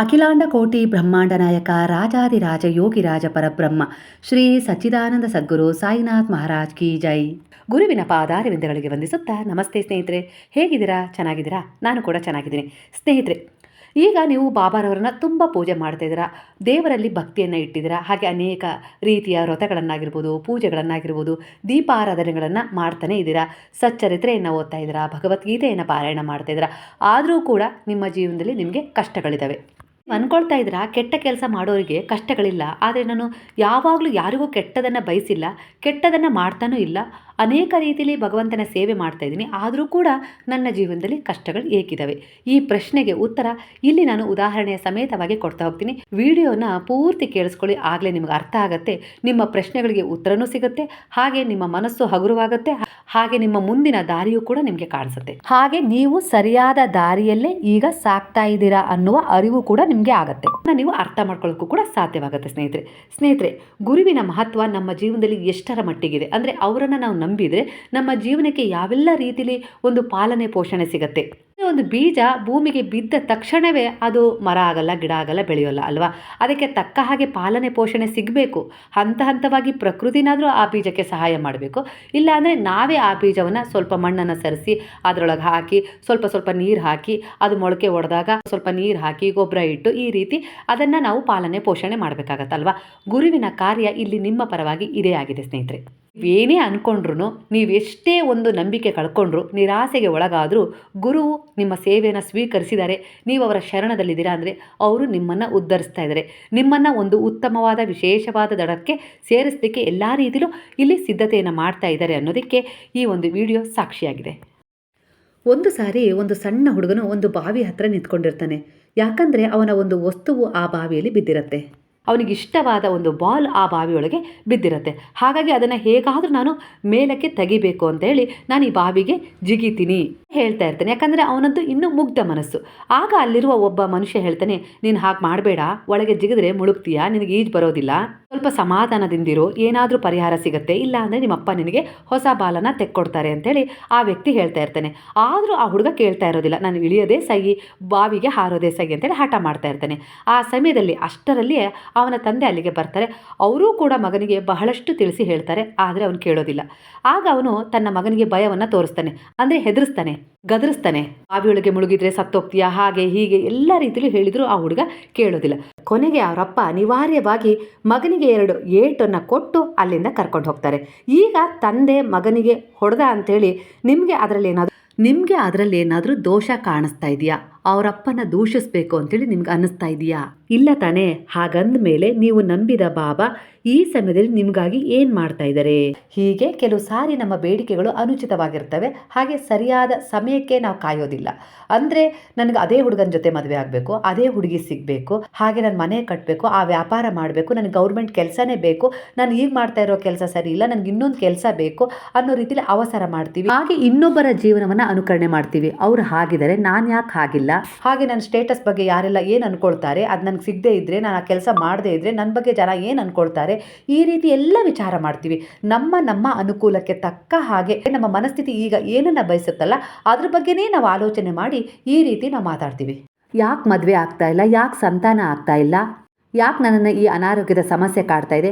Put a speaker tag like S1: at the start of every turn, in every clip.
S1: ಅಖಿಲಾಂಡ ಕೋಟಿ ಬ್ರಹ್ಮಾಂಡ ನಾಯಕ ರಾಜಾದಿರಾಜ ಯೋಗಿರಾಜ ಪರಬ್ರಹ್ಮ, ಶ್ರೀ ಸಚ್ಚಿದಾನಂದ ಸದ್ಗುರು ಸಾಯಿನಾಥ್ ಮಹಾರಾಜ್ ಕಿ ಜೈ. ಗುರುವಿನ ಪಾದಾರವಿಂದಗಳಿಗೆ ವಂದಿಸುತ್ತಾ ನಮಸ್ತೆ ಸ್ನೇಹಿತರೆ. ಹೇಗಿದ್ದೀರಾ? ಚೆನ್ನಾಗಿದ್ದೀರಾ? ನಾನು ಕೂಡ ಚೆನ್ನಾಗಿದ್ದೀನಿ. ಸ್ನೇಹಿತರೆ, ಈಗ ನೀವು ಬಾಬಾರವರನ್ನ ತುಂಬ ಪೂಜೆ ಮಾಡ್ತಾ ಇದ್ದೀರಾ. ದೇವರಲ್ಲಿ ಭಕ್ತಿಯನ್ನು ಇಟ್ಟಿದ್ದೀರಾ. ಹಾಗೆ ಅನೇಕ ರೀತಿಯ ವ್ರತಗಳನ್ನಾಗಿರ್ಬೋದು, ಪೂಜೆಗಳನ್ನಾಗಿರ್ಬೋದು, ದೀಪಾರಾಧನೆಗಳನ್ನು ಮಾಡ್ತಾನೇ ಇದ್ದೀರಾ. ಸಚ್ಚರಿತ್ರೆಯನ್ನು ಓದ್ತಾ ಇದ್ದೀರಾ. ಭಗವದ್ಗೀತೆಯನ್ನು ಪಾರಾಯಣ ಮಾಡ್ತಾ ಇದ್ದೀರಾ. ಆದರೂ ಕೂಡ ನಿಮ್ಮ ಜೀವನದಲ್ಲಿ ನಿಮಗೆ ಕಷ್ಟಗಳಿದ್ದಾವೆ ನೀವು ಅನ್ಕೊಳ್ತಾ ಇದ್ದೀರಾ? ಕೆಟ್ಟ ಕೆಲಸ ಮಾಡೋರಿಗೆ ಕಷ್ಟಗಳಿಲ್ಲ. ಆದರೆ ನಾನು ಯಾವಾಗಲೂ ಯಾರಿಗೂ ಕೆಟ್ಟದನ್ನು ಬಯಸಿಲ್ಲ. ಕೆಟ್ಟದನ್ನು ಮಾಡ್ತಾನೂ ಇಲ್ಲ. ಅನೇಕ ರೀತಿಯಲ್ಲಿ ಭಗವಂತನ ಸೇವೆ ಮಾಡ್ತಾ ಇದ್ದೀನಿ. ಆದರೂ ಕೂಡ ನನ್ನ ಜೀವನದಲ್ಲಿ ಕಷ್ಟಗಳು ಏಕಿದ್ದಾವೆ ಈ ಪ್ರಶ್ನೆಗೆ ಉತ್ತರ ಇಲ್ಲಿ ನಾನು ಉದಾಹರಣೆಯ ಸಮೇತವಾಗಿ ಕೊಡ್ತಾ ಹೋಗ್ತೀನಿ. ವಿಡಿಯೋನ ಪೂರ್ತಿ ಕೇಳಿಸ್ಕೊಳ್ಳಿ. ಆಗಲೇ ನಿಮ್ಗೆ ಅರ್ಥ ಆಗುತ್ತೆ. ನಿಮ್ಮ ಪ್ರಶ್ನೆಗಳಿಗೆ ಉತ್ತರನೂ ಸಿಗುತ್ತೆ. ಹಾಗೆ ನಿಮ್ಮ ಮನಸ್ಸು ಹಗುರವಾಗುತ್ತೆ. ಹಾಗೆ ನಿಮ್ಮ ಮುಂದಿನ ದಾರಿಯೂ ಕೂಡ ನಿಮಗೆ ಕಾಣಿಸುತ್ತೆ. ಹಾಗೆ ನೀವು ಸರಿಯಾದ ದಾರಿಯಲ್ಲೇ ಈಗ ಸಾಕ್ತಾ ಇದ್ದೀರಾ ಅನ್ನುವ ಅರಿವು ಕೂಡ ನಿಮಗೆ ಆಗುತ್ತೆ. ನೀವು ಅರ್ಥ ಮಾಡ್ಕೊಳ್ಳೋಕ್ಕೂ ಕೂಡ ಸಾಧ್ಯವಾಗುತ್ತೆ ಸ್ನೇಹಿತರೆ. ಸ್ನೇಹಿತರೆ, ಗುರುವಿನ ಮಹತ್ವ ನಮ್ಮ ಜೀವನದಲ್ಲಿ ಎಷ್ಟರ ಮಟ್ಟಿಗಿದೆ? ಅಂದರೆ ಅವರನ್ನು ನಾವು ನಂಬಿದರೆ ನಮ್ಮ ಜೀವನಕ್ಕೆ ಯಾವೆಲ್ಲ ರೀತಿಲಿ ಒಂದು ಪಾಲನೆ, ಪೋಷಣೆ ಸಿಗತ್ತೆ? ಒಂದು ಬೀಜ ಭೂಮಿಗೆ ಬಿದ್ದ ತಕ್ಷಣವೇ ಅದು ಮರ ಆಗಲ್ಲ, ಗಿಡ ಆಗಲ್ಲ, ಬೆಳೆಯೋಲ್ಲ, ಅಲ್ವಾ? ಅದಕ್ಕೆ ತಕ್ಕ ಹಾಗೆ ಪಾಲನೆ, ಪೋಷಣೆ ಸಿಗಬೇಕು. ಹಂತ ಹಂತವಾಗಿ ಪ್ರಕೃತಿನಾದರೂ ಆ ಬೀಜಕ್ಕೆ ಸಹಾಯ ಮಾಡಬೇಕು. ಇಲ್ಲಾಂದರೆ ನಾವೇ ಆ ಬೀಜವನ್ನು ಸ್ವಲ್ಪ ಮಣ್ಣನ್ನು ಸರಿಸಿ, ಅದರೊಳಗೆ ಹಾಕಿ, ಸ್ವಲ್ಪ ಸ್ವಲ್ಪ ನೀರು ಹಾಕಿ, ಅದು ಮೊಳಕೆ ಒಡೆದಾಗ ಸ್ವಲ್ಪ ನೀರು ಹಾಕಿ, ಗೊಬ್ಬರ ಇಟ್ಟು ಈ ರೀತಿ ಅದನ್ನು ನಾವು ಪಾಲನೆ, ಪೋಷಣೆ ಮಾಡಬೇಕಾಗತ್ತಲ್ವಾ? ಗುರುವಿನ ಕಾರ್ಯ ಇಲ್ಲಿ ನಿಮ್ಮ ಪರವಾಗಿ ಇದೇ ಆಗಿದೆ ಸ್ನೇಹಿತರೆ. ಏನೇ ಅಂದ್ಕೊಂಡ್ರು ನೀವು ಎಷ್ಟೇ ಒಂದು ನಂಬಿಕೆ ಕಳ್ಕೊಂಡ್ರು, ನಿರಾಸೆಗೆ ಒಳಗಾದರೂ ಗುರುವು ನಿಮ್ಮ ಸೇವೆಯನ್ನು ಸ್ವೀಕರಿಸಿದರೆ. ನೀವು ಅವರ ಶರಣದಲ್ಲಿದ್ದೀರಾ ಅಂದರೆ ಅವರು ನಿಮ್ಮನ್ನು ಉದ್ಧರಿಸ್ತಾ ಇದ್ದಾರೆ ನಿಮ್ಮನ್ನು ಒಂದು ಉತ್ತಮವಾದ ವಿಶೇಷವಾದ ದಡಕ್ಕೆ ಸೇರಿಸಲಿಕ್ಕೆ ಎಲ್ಲ ರೀತಿಯಲ್ಲೂ ಇಲ್ಲಿ ಸಿದ್ಧತೆಯನ್ನು ಮಾಡ್ತಾ ಇದ್ದಾರೆ ಅನ್ನೋದಕ್ಕೆ ಈ ಒಂದು ವಿಡಿಯೋ ಸಾಕ್ಷಿಯಾಗಿದೆ. ಒಂದು ಸಾರಿ ಒಂದು ಸಣ್ಣ ಹುಡುಗನು ಒಂದು ಬಾವಿ ಹತ್ರ ನಿಂತ್ಕೊಂಡಿರ್ತಾನೆ. ಯಾಕಂದರೆ ಅವನ ಒಂದು ವಸ್ತುವು ಆ ಬಾವಿಯಲ್ಲಿ ಬಿದ್ದಿರತ್ತೆ. ಅವನಿಗೆ ಇಷ್ಟವಾದ ಒಂದು ಬಾಲ್ ಆ ಬಾವಿಯೊಳಗೆ ಬಿದ್ದಿರುತ್ತೆ. ಹಾಗಾಗಿ ಅದನ್ನು ಹೇಗಾದರೂ ನಾನು ಮೇಲಕ್ಕೆ ತೆಗಿಬೇಕು ಅಂತೇಳಿ ನಾನು ಈ ಬಾವಿಗೆ ಜಿಗಿತೀನಿ ಹೇಳ್ತಾ ಇರ್ತೇನೆ. ಯಾಕಂದರೆ ಅವನದ್ದು ಇನ್ನೂ ಮುಗ್ಧ ಮನಸ್ಸು. ಆಗ ಅಲ್ಲಿರುವ ಒಬ್ಬ ಮನುಷ್ಯ ಹೇಳ್ತಾನೆ, ನೀನು ಹಾಗೆ ಮಾಡಬೇಡ. ಒಳಗೆ ಜಿಗಿದ್ರೆ ಮುಳುಗ್ತೀಯಾ. ನಿನಗೆ ಈಜು ಬರೋದಿಲ್ಲ. ಸ್ವಲ್ಪ ಸಮಾಧಾನದಿಂದಿರೋ. ಏನಾದರೂ ಪರಿಹಾರ ಸಿಗುತ್ತೆ. ಇಲ್ಲ ಅಂದರೆ ನಿಮ್ಮಪ್ಪ ನಿನಗೆ ಹೊಸ ಬಾಲನ ತೆಕ್ಕೊಡ್ತಾರೆ ಅಂತೇಳಿ ಆ ವ್ಯಕ್ತಿ ಹೇಳ್ತಾ ಇರ್ತಾನೆ. ಆದರೂ ಆ ಹುಡುಗ ಕೇಳ್ತಾ ಇರೋದಿಲ್ಲ. ನಾನು ಇಳಿಯೋದೇ ಸಹಿ. ಬಾವಿಗೆ ಹಾರೋದೇ ಸಹಿ ಅಂತೇಳಿ ಹಠ ಮಾಡ್ತಾ ಇರ್ತಾನೆ. ಆ ಸಮಯದಲ್ಲಿ ಅಷ್ಟರಲ್ಲಿಯೇ ಅವನ ತಂದೆ ಅಲ್ಲಿಗೆ ಬರ್ತಾರೆ. ಅವರೂ ಕೂಡ ಮಗನಿಗೆ ಬಹಳಷ್ಟು ತಿಳಿಸಿ ಹೇಳ್ತಾರೆ, ಆದರೆ ಅವನು ಕೇಳೋದಿಲ್ಲ. ಆಗ ಅವನು ತನ್ನ ಮಗನಿಗೆ ಭಯವನ್ನು ತೋರಿಸ್ತಾನೆ, ಅಂದರೆ ಹೆದರಿಸ್ತಾನೆ, ಗದರಿಸ್ತಾನೆ. ಬಾವಿಯೊಳಗೆ ಮುಳುಗಿದ್ರೆ ಸತ್ತೋಗ್ತೀಯಾ, ಹಾಗೆ, ಹೀಗೆ ಎಲ್ಲ ರೀತಿಯಲ್ಲೂ ಹೇಳಿದರೂ ಆ ಹುಡುಗ ಕೇಳೋದಿಲ್ಲ. ಕೊನೆಗೆ ಅವರಪ್ಪ ಅನಿವಾರ್ಯವಾಗಿ ಮಗನಿಗೆ ಎರಡು ಏಟನ್ನು ಕೊಟ್ಟು ಅಲ್ಲಿಂದ ಕರ್ಕೊಂಡು ಹೋಗ್ತಾರೆ. ಈಗ ತಂದೆ ಮಗನಿಗೆ ಹೊಡೆದ ಅಂತೇಳಿ ನಿಮಗೆ ಅದರಲ್ಲಿ ಏನಾದರೂ, ನಿಮಗೆ ಅದರಲ್ಲಿ ಏನಾದರೂ ದೋಷ ಕಾಣಿಸ್ತಾ ಇದೆಯಾ? ಅವರಪ್ಪನ ದೂಷಿಸ್ಬೇಕು ಅಂತೇಳಿ ನಿಮ್ಗೆ ಅನ್ನಿಸ್ತಾ ಇದೆಯಾ? ಇಲ್ಲ ತಾನೇ, ಹಾಗಂದ ಮೇಲೆ ನೀವು ನಂಬಿದ ಬಾಬಾ ಈ ಸಮಯದಲ್ಲಿ ನಿಮಗಾಗಿ ಏನು ಮಾಡ್ತಾ ಇದ್ದಾರೆ ಹೀಗೆ ಕೆಲವು ಸಾರಿ ನಮ್ಮ ಬೇಡಿಕೆಗಳು ಅನುಚಿತವಾಗಿರ್ತವೆ, ಹಾಗೆ ಸರಿಯಾದ ಸಮಯಕ್ಕೆ ನಾವು ಕಾಯೋದಿಲ್ಲ. ಅಂದರೆ ನನಗೆ ಅದೇ ಹುಡುಗನ ಜೊತೆ ಮದುವೆ ಆಗಬೇಕು, ಅದೇ ಹುಡುಗಿ ಸಿಗಬೇಕು, ಹಾಗೆ ನಾನು ಮನೆ ಕಟ್ಟಬೇಕು ಆ ವ್ಯಾಪಾರ ಮಾಡಬೇಕು, ನನಗೆ ಗೌರ್ಮೆಂಟ್ ಕೆಲಸನೇ ಬೇಕು, ನಾನು ಈಗ ಮಾಡ್ತಾ ಇರೋ ಕೆಲಸ ಸರಿ ಇಲ್ಲ, ನನಗೆ ಇನ್ನೊಂದು ಕೆಲಸ ಬೇಕು ಅನ್ನೋ ರೀತಿಯಲ್ಲಿ ಅವಸರ ಮಾಡ್ತೀವಿ. ಹಾಗೆ ಇನ್ನೊಬ್ಬರ ಜೀವನವನ್ನು ಅನುಕರಣೆ ಮಾಡ್ತೀವಿ. ಅವ್ರು ಹಾಗಿದ್ದಾರೆ ನಾನು ಯಾಕೆ ಹಾಗಿಲ್ಲ? ಹಾಗೆ ನನ್ನ ಸ್ಟೇಟಸ್ ಬಗ್ಗೆ ಯಾರೆಲ್ಲ ಏನು ಅಂದ್ಕೊಳ್ತಾರೆ ಅದು ನನಗೆ ಸಿಗದೆ ಇದ್ದರೆ ನಾನು ಆ ಕೆಲಸ ಮಾಡದೇ ಇದ್ದರೆ ನನ್ನ ಬಗ್ಗೆ ಜನ ಏನು ಅಂದ್ಕೊಳ್ತಾರೆ ಈ ರೀತಿ ಎಲ್ಲ ವಿಚಾರ ಮಾಡ್ತೀವಿ. ನಮ್ಮ ನಮ್ಮ ಅನುಕೂಲಕ್ಕೆ ತಕ್ಕ ಹಾಗೆ ನಮ್ಮ ಮನಸ್ಥಿತಿ ಈಗ ಏನನ್ನ ಬಯಸುತ್ತಲ್ಲ, ಅದ್ರ ಬಗ್ಗೆನೇ ನಾವು ಆಲೋಚನೆ ಮಾಡಿ ಈ ರೀತಿ ನಾವು ಮಾತಾಡ್ತೀವಿ. ಯಾಕೆ ಮದುವೆ ಆಗ್ತಾ ಇಲ್ಲ? ಯಾಕೆ ಸಂತಾನ ಆಗ್ತಾ ಇಲ್ಲ? ಯಾಕೆ ನನ್ನನ್ನು ಈ ಅನಾರೋಗ್ಯದ ಸಮಸ್ಯೆ ಕಾಡ್ತಾ ಇದೆ?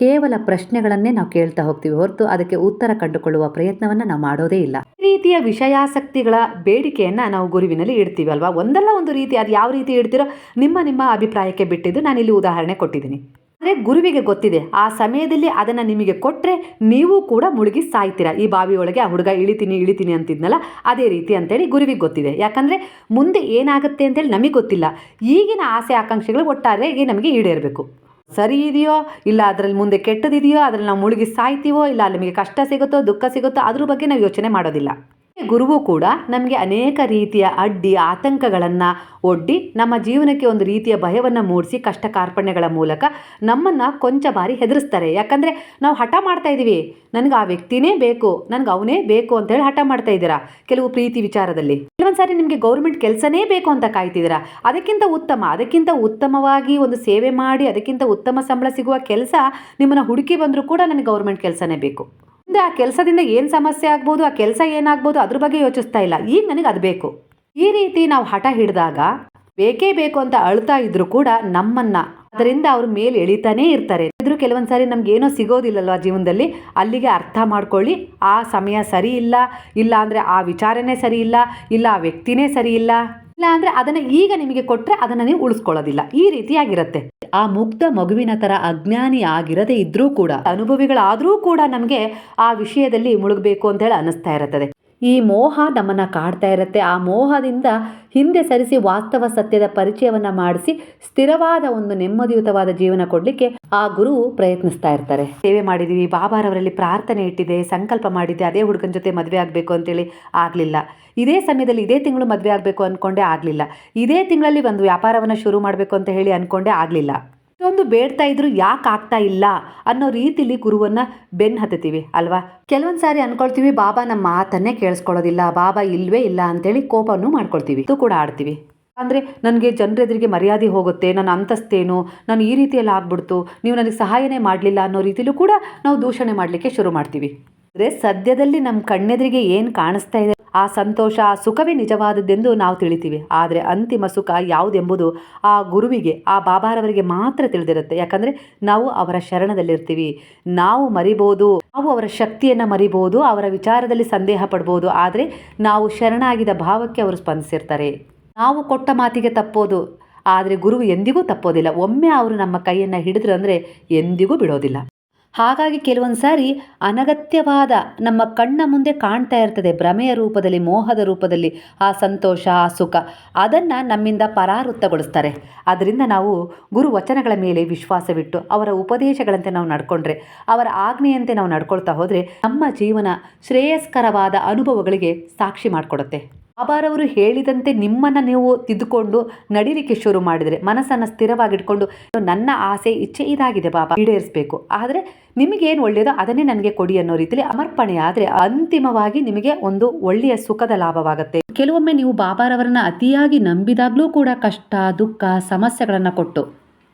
S1: ಕೇವಲ ಪ್ರಶ್ನೆಗಳನ್ನೇ ನಾವು ಕೇಳ್ತಾ ಹೋಗ್ತೀವಿ ಹೊರತು ಅದಕ್ಕೆ ಉತ್ತರ ಕಂಡುಕೊಳ್ಳುವ ಪ್ರಯತ್ನವನ್ನು ನಾವು ಮಾಡೋದೇ ಇಲ್ಲ. ಈ ರೀತಿಯ ವಿಷಯಾಸಕ್ತಿಗಳ ಬೇಡಿಕೆಯನ್ನು ನಾವು ಗುರುವಿನಲ್ಲಿ ಇಡ್ತೀವಿ ಅಲ್ವಾ? ಒಂದಲ್ಲ ಒಂದು ರೀತಿ ಅದು ಯಾವ ರೀತಿ ಇಡ್ತೀರೋ ನಿಮ್ಮ ನಿಮ್ಮ ಅಭಿಪ್ರಾಯಕ್ಕೆ ಬಿಟ್ಟಿದ್ದು ನಾನು ಇಲ್ಲಿ ಉದಾಹರಣೆ ಕೊಟ್ಟಿದ್ದೀನಿ. ಅಂದರೆ ಗುರುವಿಗೆ ಗೊತ್ತಿದೆ, ಆ ಸಮಯದಲ್ಲಿ ಅದನ್ನು ನಿಮಗೆ ಕೊಟ್ಟರೆ ನೀವು ಕೂಡ ಮುಳುಗಿ ಸಾಯ್ತೀರಾ? ಈ ಬಾವಿಯೊಳಗೆ ಆ ಹುಡುಗ ಇಳಿತೀನಿ ಇಳಿತೀನಿ ಅಂತಿದ್ನಲ್ಲ, ಅದೇ ರೀತಿ ಅಂತೇಳಿ ಗುರುವಿಗೆ ಗೊತ್ತಿದೆ. ಯಾಕಂದರೆ ಮುಂದೆ ಏನಾಗುತ್ತೆ ಅಂತೇಳಿ ನಮಗೆ ಗೊತ್ತಿಲ್ಲ. ಈಗಿನ ಆಸೆ, ಆಕಾಂಕ್ಷೆಗಳು ಒಟ್ಟಾರೆ ನಮಗೆ ಈಡೇರಬೇಕು. ಸರಿ ಇದೆಯೋ? ಇಲ್ಲ, ಅದರಲ್ಲಿ ಮುಂದೆ ಕೆಟ್ಟದಿದೆಯೋ? ಅದರಲ್ಲಿ ನಾವು ಮುಳುಗಿ ಸಾಯ್ತೀವೋ? ಇಲ್ಲ ನಿಮಗೆ ನಮಗೆ ಕಷ್ಟ ಸಿಗುತ್ತೋ, ದುಃಖ ಸಿಗುತ್ತೋ? ಅದ್ರ ಬಗ್ಗೆ ನಾವು ಯೋಚನೆ ಮಾಡೋದಿಲ್ಲ. ಗುರುವು ಕೂಡ ನಮಗೆ ಅನೇಕ ರೀತಿಯ ಅಡ್ಡಿ ಆತಂಕಗಳನ್ನು ಒಡ್ಡಿ ನಮ್ಮ ಜೀವನಕ್ಕೆ ಒಂದು ರೀತಿಯ ಭಯವನ್ನು ಮೂಡಿಸಿ ಕಷ್ಟ ಕಾರ್ಪಣ್ಯಗಳ ಮೂಲಕ ನಮ್ಮನ್ನು ಕೊಂಚ ಬಾರಿ ಹೆದರಿಸ್ತಾರೆ. ಯಾಕಂದರೆ ನಾವು ಹಠ ಮಾಡ್ತಾ ಇದ್ದೀವಿ ನನಗೆ ಆ ವ್ಯಕ್ತಿನೇ ಬೇಕು, ನನಗೆ ಅವನೇ ಬೇಕು ಅಂತ ಹೇಳಿ ಹಠ ಮಾಡ್ತಾ ಇದ್ದೀರಾ ಕೆಲವು ಪ್ರೀತಿ ವಿಚಾರದಲ್ಲಿ. ಕೆಲವೊಂದು ಸಾರಿ ನಿಮಗೆ ಗೌರ್ಮೆಂಟ್ ಕೆಲಸನೇ ಬೇಕು ಅಂತ ಕಾಯ್ತಿದ್ದೀರಾ? ಅದಕ್ಕಿಂತ ಉತ್ತಮ, ಅದಕ್ಕಿಂತ ಉತ್ತಮವಾಗಿ ಒಂದು ಸೇವೆ ಮಾಡಿ, ಅದಕ್ಕಿಂತ ಉತ್ತಮ ಸಂಬಳ ಸಿಗುವ ಕೆಲಸ ನಿಮ್ಮನ್ನು ಹುಡುಕಿ ಬಂದರೂ ಕೂಡ ನನಗೆ ಗೌರ್ಮೆಂಟ್ ಕೆಲಸನೇ ಬೇಕು. ಮುಂದೆ ಆ ಕೆಲಸದಿಂದ ಏನು ಸಮಸ್ಯೆ ಆಗ್ಬೋದು, ಆ ಕೆಲಸ ಏನಾಗ್ಬೋದು ಅದ್ರ ಬಗ್ಗೆ ಯೋಚಿಸ್ತಾ ಇಲ್ಲ. ಈಗ ನನಗೆ ಅದು ಬೇಕು. ಈ ರೀತಿ ನಾವು ಹಠ ಹಿಡಿದಾಗ ಬೇಕೇ ಬೇಕು ಅಂತ ಅಳ್ತಾ ಇದ್ರು ಕೂಡ ನಮ್ಮನ್ನ ಅದರಿಂದ ಅವ್ರ ಮೇಲೆ ಎಳಿತಾನೇ ಇರ್ತಾರೆ. ಇದ್ರು ಕೆಲವೊಂದ್ಸಾರಿ ನಮ್ಗೆ ಏನೋ ಸಿಗೋದಿಲ್ಲಲ್ವಾ ಜೀವನದಲ್ಲಿ? ಅಲ್ಲಿಗೆ ಅರ್ಥ ಮಾಡ್ಕೊಳ್ಳಿ, ಆ ಸಮಯ ಸರಿ ಇಲ್ಲ ಇಲ್ಲ ಅಂದ್ರೆ ಆ ವಿಚಾರನೇ ಸರಿ ಇಲ್ಲ ಇಲ್ಲ ಆ ವ್ಯಕ್ತಿನೇ ಸರಿ ಇಲ್ಲ. ಇಲ್ಲ ಅಂದ್ರೆ ಅದನ್ನ ಈಗ ನಿಮಗೆ ಕೊಟ್ರೆ ಅದನ್ನ ನೀವು ಉಳಿಸ್ಕೊಳ್ಳೋದಿಲ್ಲ. ಈ ರೀತಿಯಾಗಿರುತ್ತೆ. ಆ ಮುಗ್ಧ ಮಗುವಿನ ತರ ಅಜ್ಞಾನಿ ಆಗಿರದೇ ಇದ್ರೂ ಕೂಡ, ಅನುಭವಿಗಳಾದ್ರೂ ಕೂಡ ನಮಗೆ ಆ ವಿಷಯದಲ್ಲಿ ಮುಳುಗಬೇಕು ಅಂತ ಹೇಳಿ ಅನಿಸ್ತಾ ಇರುತ್ತದೆ. ಈ ಮೋಹ ನಮ್ಮನ್ನು ಕಾಡ್ತಾ ಇರುತ್ತೆ. ಆ ಮೋಹದಿಂದ ಹಿಂದೆ ಸರಿಸಿ ವಾಸ್ತವ ಸತ್ಯದ ಪರಿಚಯವನ್ನು ಮಾಡಿಸಿ ಸ್ಥಿರವಾದ ಒಂದು ನೆಮ್ಮದಿಯುತವಾದ ಜೀವನ ಕೊಡಲಿಕ್ಕೆ ಆ ಗುರು ಪ್ರಯತ್ನಿಸ್ತಾ ಇರ್ತಾರೆ. ಸೇವೆ ಮಾಡಿದ್ದೀವಿ ಬಾಬಾರವರಲ್ಲಿ ಪ್ರಾರ್ಥನೆ ಇಟ್ಟಿದೆ, ಸಂಕಲ್ಪ ಮಾಡಿದ್ದೆ, ಅದೇ ಹುಡುಗನ ಜೊತೆ ಮದುವೆ ಆಗಬೇಕು ಅಂತೇಳಿ ಆಗಲಿಲ್ಲ. ಇದೇ ಸಮಯದಲ್ಲಿ ಇದೇ ತಿಂಗಳು ಮದುವೆ ಆಗಬೇಕು ಅಂದ್ಕೊಂಡೇ ಆಗಲಿಲ್ಲ. ಇದೇ ತಿಂಗಳಲ್ಲಿ ಒಂದು ವ್ಯಾಪಾರವನ್ನು ಶುರು ಮಾಡಬೇಕು ಅಂತ ಹೇಳಿ ಅಂದ್ಕೊಂಡೇ ಆಗಲಿಲ್ಲ. ಇಷ್ಟೊಂದು ಬೇಡ್ತಾ ಇದ್ರು ಯಾಕೆ ಆಗ್ತಾ ಇಲ್ಲ ಅನ್ನೋ ರೀತಿಲಿ ಗುರುವನ್ನ ಬೆನ್ ಹತ್ತೀವಿ ಅಲ್ವಾ? ಕೆಲವೊಂದು ಸಾರಿ ಅನ್ಕೊಳ್ತೀವಿ, ಬಾಬಾ ನಮ್ಮ ಮಾತನ್ನೇ ಕೇಳಿಸ್ಕೊಳ್ಳೋದಿಲ್ಲ, ಬಾಬಾ ಇಲ್ವೇ ಇಲ್ಲ ಅಂತೇಳಿ ಕೋಪವನ್ನು ಮಾಡ್ಕೊಳ್ತೀವಿ. ಇದು ಕೂಡ ಆಡ್ತೀವಿ. ಅಂದರೆ ನನಗೆ ಜನರೆದುರಿಗೆ ಮರ್ಯಾದೆ ಹೋಗುತ್ತೆ, ನನ್ನ ಅಂತಸ್ತೇನು, ನಾನು ಈ ರೀತಿಯಲ್ಲಿ ಆಗ್ಬಿಡ್ತು, ನೀವು ನನಗೆ ಸಹಾಯನೇ ಮಾಡಲಿಲ್ಲ ಅನ್ನೋ ರೀತಿಲೂ ಕೂಡ ನಾವು ದೂಷಣೆ ಮಾಡಲಿಕ್ಕೆ ಶುರು ಮಾಡ್ತೀವಿ. ಅಂದರೆ ಸದ್ಯದಲ್ಲಿ ನಮ್ಮ ಕಣ್ಣೆದುರಿಗೆ ಏನು ಕಾಣಿಸ್ತಾ ಇದೆ ಆ ಸಂತೋಷ, ಆ ಸುಖವೇ ನಿಜವಾದದ್ದೆಂದು ನಾವು ತಿಳಿತೀವಿ. ಆದರೆ ಅಂತಿಮ ಸುಖ ಯಾವುದೆಂಬುದು ಆ ಗುರುವಿಗೆ, ಆ ಬಾಬಾರವರಿಗೆ ಮಾತ್ರ ತಿಳಿದಿರುತ್ತೆ. ಯಾಕಂದರೆ ನಾವು ಅವರ ಶರಣದಲ್ಲಿರ್ತೀವಿ. ನಾವು ಮರಿಬೋದು, ನಾವು ಅವರ ಶಕ್ತಿಯನ್ನು ಮರಿಬೋದು, ಅವರ ವಿಚಾರದಲ್ಲಿ ಸಂದೇಹ ಪಡ್ಬೋದು. ಆದರೆ ನಾವು ಶರಣಾಗಿದ ಭಾವಕ್ಕೆ ಅವರು ಸ್ಪಂದಿಸಿರ್ತಾರೆ. ನಾವು ಕೊಟ್ಟ ಮಾತಿಗೆ ತಪ್ಪೋದು. ಆದರೆ ಗುರುವು ಎಂದಿಗೂ ತಪ್ಪೋದಿಲ್ಲ. ಒಮ್ಮೆ ಅವರು ನಮ್ಮ ಕೈಯನ್ನು ಹಿಡಿದ್ರು ಅಂದರೆ ಎಂದಿಗೂ ಬಿಡೋದಿಲ್ಲ. ಹಾಗಾಗಿ ಕೆಲವೊಂದು ಸಾರಿ ಅನಗತ್ಯವಾದ ನಮ್ಮ ಕಣ್ಣ ಮುಂದೆ ಕಾಣ್ತಾ ಇರ್ತದೆ ಭ್ರಮೆಯ ರೂಪದಲ್ಲಿ, ಮೋಹದ ರೂಪದಲ್ಲಿ, ಆ ಸಂತೋಷ, ಆ ಸುಖ, ಅದನ್ನು ನಮ್ಮಿಂದ ಪರಾವೃತ್ತಗೊಳಿಸ್ತಾರೆ. ಅದರಿಂದ ನಾವು ಗುರು ವಚನಗಳ ಮೇಲೆ ವಿಶ್ವಾಸವಿಟ್ಟು, ಅವರ ಉಪದೇಶಗಳಂತೆ ನಾವು ನಡ್ಕೊಂಡ್ರೆ, ಅವರ ಆಜ್ಞೆಯಂತೆ ನಾವು ನಡ್ಕೊಳ್ತಾ ಹೋದರೆ ನಮ್ಮ ಜೀವನ ಶ್ರೇಯಸ್ಕರವಾದ ಅನುಭವಗಳಿಗೆ ಸಾಕ್ಷಿ ಮಾಡಿಕೊಡುತ್ತೆ. ಬಾಬಾರವರು ಹೇಳಿದಂತೆ ನಿಮ್ಮನ್ನು ನೀವು ತಿದ್ದುಕೊಂಡು ನಡೀಲಿಕ್ಕೆ ಶುರು ಮಾಡಿದರೆ, ಮನಸ್ಸನ್ನು ಸ್ಥಿರವಾಗಿಟ್ಕೊಂಡು ನನ್ನ ಆಸೆ ಇಚ್ಛೆ ಇದಾಗಿದೆ ಬಾಬಾ ಈಡೇರಿಸಬೇಕು. ಆದರೆ ನಿಮಗೇನು ಒಳ್ಳೆಯದೋ ಅದನ್ನೇ ನನಗೆ ಕೊಡಿ ಅನ್ನೋ ರೀತಿಯಲ್ಲಿ ಅಮರ್ಪಣೆ ಆದರೆ ಅಂತಿಮವಾಗಿ ನಿಮಗೆ ಒಂದು ಒಳ್ಳೆಯ ಸುಖದ ಲಾಭವಾಗುತ್ತೆ. ಕೆಲವೊಮ್ಮೆ ನೀವು ಬಾಬಾರವರನ್ನ ಅತಿಯಾಗಿ ನಂಬಿದಾಗಲೂ ಕೂಡ ಕಷ್ಟ, ದುಃಖ, ಸಮಸ್ಯೆಗಳನ್ನು ಕೊಟ್ಟು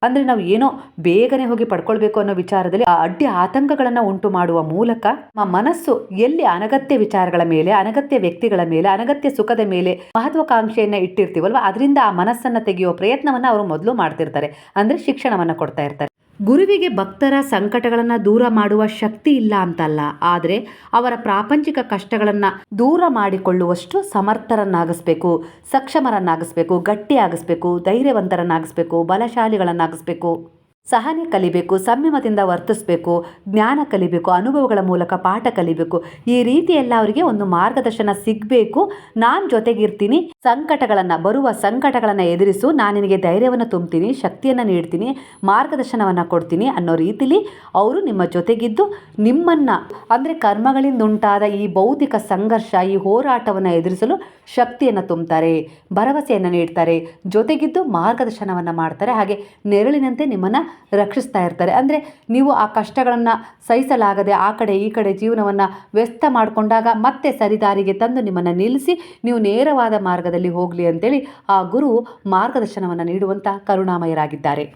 S1: ಅಂದರೆ ನಾವು ಏನೋ ಬೇಗನೆ ಹೋಗಿ ಪಡ್ಕೊಳ್ಬೇಕು ಅನ್ನೋ ವಿಚಾರದಲ್ಲಿ ಆ ಅಡ್ಡಿ ಆತಂಕಗಳನ್ನು ಉಂಟು ಮಾಡುವ ಮೂಲಕ ನಮ್ಮ ಮನಸ್ಸು ಎಲ್ಲಿ ಅನಗತ್ಯ ವಿಚಾರಗಳ ಮೇಲೆ, ಅನಗತ್ಯ ವ್ಯಕ್ತಿಗಳ ಮೇಲೆ, ಅನಗತ್ಯ ಸುಖದ ಮೇಲೆ ಮಹತ್ವಾಕಾಂಕ್ಷೆಯನ್ನು ಇಟ್ಟಿರ್ತೀವಲ್ವ? ಅದರಿಂದ ಆ ಮನಸ್ಸನ್ನು ತೆಗೆಯುವ ಪ್ರಯತ್ನವನ್ನು ಅವರು ಮೊದಲು ಮಾಡ್ತಿರ್ತಾರೆ. ಅಂದರೆ ಶಿಕ್ಷಣವನ್ನು ಕೊಡ್ತಾ ಇರ್ತಾರೆ. ಗುರುವಿಗೆ ಭಕ್ತರ ಸಂಕಟಗಳನ್ನು ದೂರ ಮಾಡುವ ಶಕ್ತಿ ಇಲ್ಲ ಅಂತಲ್ಲ. ಆದರೆ ಅವರ ಪ್ರಾಪಂಚಿಕ ಕಷ್ಟಗಳನ್ನು ದೂರ ಮಾಡಿಕೊಳ್ಳುವಷ್ಟು ಸಮರ್ಥರನ್ನಾಗಿಸ್ಬೇಕು, ಸಕ್ಷಮರನ್ನಾಗಿಸ್ಬೇಕು, ಗಟ್ಟಿಯಾಗಿಸ್ಬೇಕು, ಧೈರ್ಯವಂತರನ್ನಾಗಿಸ್ಬೇಕು, ಬಲಶಾಲಿಗಳನ್ನಾಗಿಸ್ಬೇಕು. ಸಹನೆ ಕಲಿಬೇಕು, ಸಂಯಮದಿಂದ ವರ್ತಿಸಬೇಕು, ಜ್ಞಾನ ಕಲಿಬೇಕು, ಅನುಭವಗಳ ಮೂಲಕ ಪಾಠ ಕಲಿಬೇಕು. ಈ ರೀತಿ ಎಲ್ಲ ಅವರಿಗೆ ಒಂದು ಮಾರ್ಗದರ್ಶನ ಸಿಗಬೇಕು. ನಾನು ಜೊತೆಗಿರ್ತೀನಿ, ಸಂಕಟಗಳನ್ನು, ಬರುವ ಸಂಕಟಗಳನ್ನು ಎದುರಿಸು, ನಾನು ನಿನಗೆ ಧೈರ್ಯವನ್ನು ತುಂಬ್ತೀನಿ, ಶಕ್ತಿಯನ್ನು ನೀಡ್ತೀನಿ, ಮಾರ್ಗದರ್ಶನವನ್ನು ಕೊಡ್ತೀನಿ ಅನ್ನೋ ರೀತಿಲಿ ಅವರು ನಿಮ್ಮ ಜೊತೆಗಿದ್ದು ನಿಮ್ಮನ್ನು, ಅಂದರೆ ಕರ್ಮಗಳಿಂದ ಉಂಟಾದ ಈ ಭೌತಿಕ ಸಂಘರ್ಷ, ಈ ಹೋರಾಟವನ್ನು ಎದುರಿಸಲು ಶಕ್ತಿಯನ್ನು ತುಂಬ್ತಾರೆ, ಭರವಸೆಯನ್ನು ನೀಡ್ತಾರೆ, ಜೊತೆಗಿದ್ದು ಮಾರ್ಗದರ್ಶನವನ್ನು ಮಾಡ್ತಾರೆ. ಹಾಗೆ ನೆರಳಿನಂತೆ ನಿಮ್ಮನ್ನು ರಕ್ಷಿಸ್ತಾ ಇರ್ತಾರೆ. ಅಂದರೆ ನೀವು ಆ ಕಷ್ಟಗಳನ್ನು ಸಹಿಸಲಾಗದೆ ಆ ಕಡೆ ಈ ಕಡೆ ಜೀವನವನ್ನು ವ್ಯಸ್ತ ಮಾಡಿಕೊಂಡಾಗ ಮತ್ತೆ ಸರಿದಾರಿಗೆ ತಂದು ನಿಮ್ಮನ್ನು ನಿಲ್ಲಿಸಿ ನೀವು ನೇರವಾದ ಮಾರ್ಗದಲ್ಲಿ ಹೋಗಲಿ ಅಂತೇಳಿ ಆ ಗುರು ಮಾರ್ಗದರ್ಶನವನ್ನು ನೀಡುವಂಥ ಕರುಣಾಮಯರಾಗಿದ್ದಾರೆ.